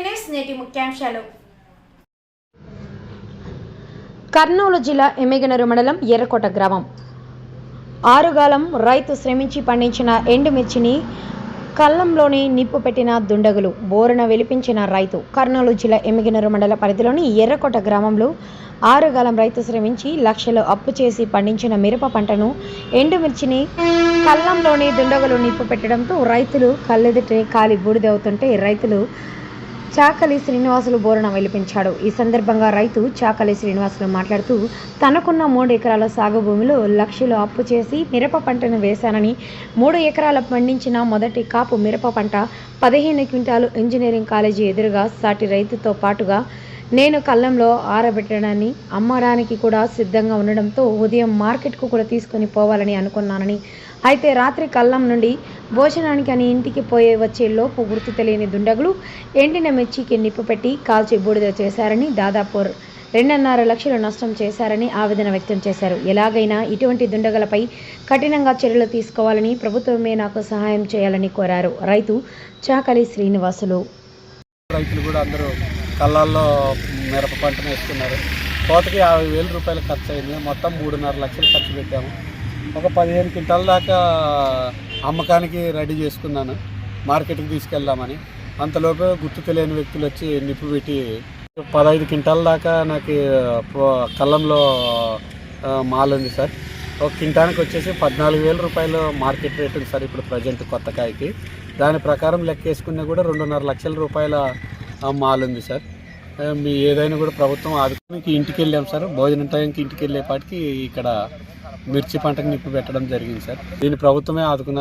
Minutes నేటి ముఖ్యాంశాలు. కర్నూలు జిల్లా ఎమ్మెగనరు మండలం ఎర్రకోట గ్రామం. ఆరుగాలం రైతు శ్రమించి పండించిన ఎండుమిర్చిని కళ్ళంలోనే నిప్పు పెట్టిన దుండగులు బోరున వెలిపించిన రైతు. కర్నూలు జిల్లా ఎమ్మిగినరు మండల పరిధిలోని ఎర్రకోట గ్రామంలో ఆరుగాలం రైతు శ్రమించి లక్షలు అప్పు చేసి పండించిన మిరప పంటను ఎండుమిర్చిని కళ్ళంలోని దుండగులు నిప్పు పెట్టడంతో రైతులు కళ్ళెదుటే కాలి బూడిదవుతుంటే రైతులు చాకలి శ్రీనివాసులు బోరణ వెలిపించాడు. ఈ సందర్భంగా రైతు చాకలి శ్రీనివాసులు మాట్లాడుతూ తనకున్న మూడు ఎకరాల సాగు భూమిలో లక్షలు అప్పు చేసి మిరప పంటను వేశానని మూడు ఎకరాల పండించిన మొదటి కాపు మిరప పంట పదిహేను క్వింటాలు ఇంజనీరింగ్ కాలేజీ ఎదురుగా సాటి రైతుతో పాటుగా నేను కళ్ళంలో ఆరబెట్టడాన్ని అమ్మడానికి కూడా సిద్ధంగా ఉండడంతో ఉదయం మార్కెట్కు కూడా తీసుకొని పోవాలని అనుకున్నానని. అయితే రాత్రి కళ్ళం నుండి భోజనానికి అని ఇంటికి పోయే వచ్చేలోపు గుర్తు తెలియని దుండగులు ఎండిన మిర్చికి నిప్పు పెట్టి కాల్చి బూడిద చేశారని దాదాపు రెండున్నర లక్షలు నష్టం చేశారని ఆవేదన వ్యక్తం చేశారు. ఎలాగైనా ఇటువంటి దుండగలపై కఠినంగా చర్యలు తీసుకోవాలని ప్రభుత్వమే నాకు సహాయం చేయాలని కోరారు. రైతు చాకలి శ్రీనివాసులు. రైతులు కూడా అందరూ కళ్ళల్లో మిరప పంటను వేసుకున్నారు కోతకి యాభై వేల రూపాయలు ఖర్చు అయింది. మొత్తం మూడున్నర లక్షలు ఖర్చు పెట్టాము. ఒక పదిహేను క్వింటాల దాకా అమ్మకానికి రెడీ చేసుకున్నాను. మార్కెట్కి తీసుకెళ్దామని. అంతలోపు గుర్తు తెలియని వ్యక్తులు వచ్చి నిప్పు పెట్టి పదహైదు క్వింటాల దాకా నాకు పో- కళ్ళంలో మాల్ ఉంది సార్. ఒక క్వింటానికి వచ్చేసి పద్నాలుగు వేల రూపాయలు మార్కెట్ రేట్ ఉంది సార్ ఇప్పుడు ప్రజెంట్ కొత్త కాయకి. దాని ప్రకారం లెక్కేసుకున్నా కూడా రెండున్నర లక్షల రూపాయల మాల్ ఉంది సార్. మీ ఏదైనా కూడా ప్రభుత్వం ఆదుకుని ఇంటికి వెళ్ళాం సార్. భోజనం టైంకి ఇంటికి వెళ్ళేపాటికి ఇక్కడ మిర్చి పంటకు నిప్పు పెట్టడం జరిగింది సార్. దీన్ని ప్రభుత్వమే ఆదుకున్నారు.